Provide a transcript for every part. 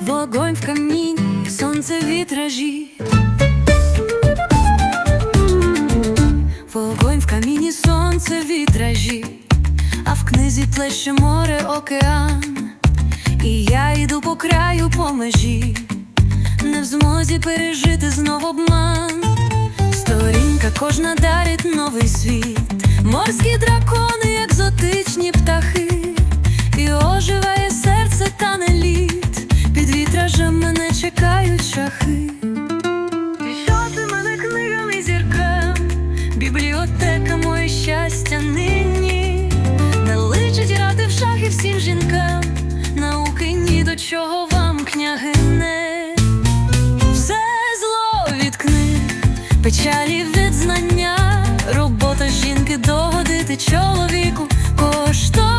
вогонь в камінь, сонце вітражі. Вогонь в каміні, сонце вітражі, а в книзі плеще море, океан. І я йду по краю по межі, не в змозі пережити знов обман. Сторінка кожна дарить новий світ, чекають шахи. Що мене книгам і зіркам, бібліотека моє щастя нині, не личить грати в шахи всім жінкам, науки ні до чого вам, княгине, все зло від книг, печалі від знання, робота жінки догодити чоловіку, коштовності,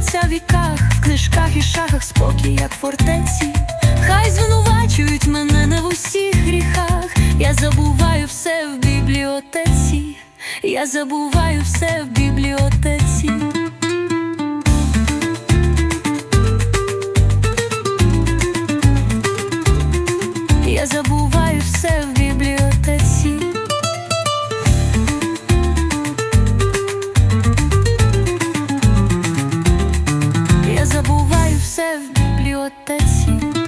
Пишеться в віках, в книжках і шахах спокій, як фортеці. Хай звинувачують мене не в усіх гріхах. Я забуваю все в бібліотеці, я забуваю все в бібліотеці. Я забуваю все в бібліотеці. acontecido.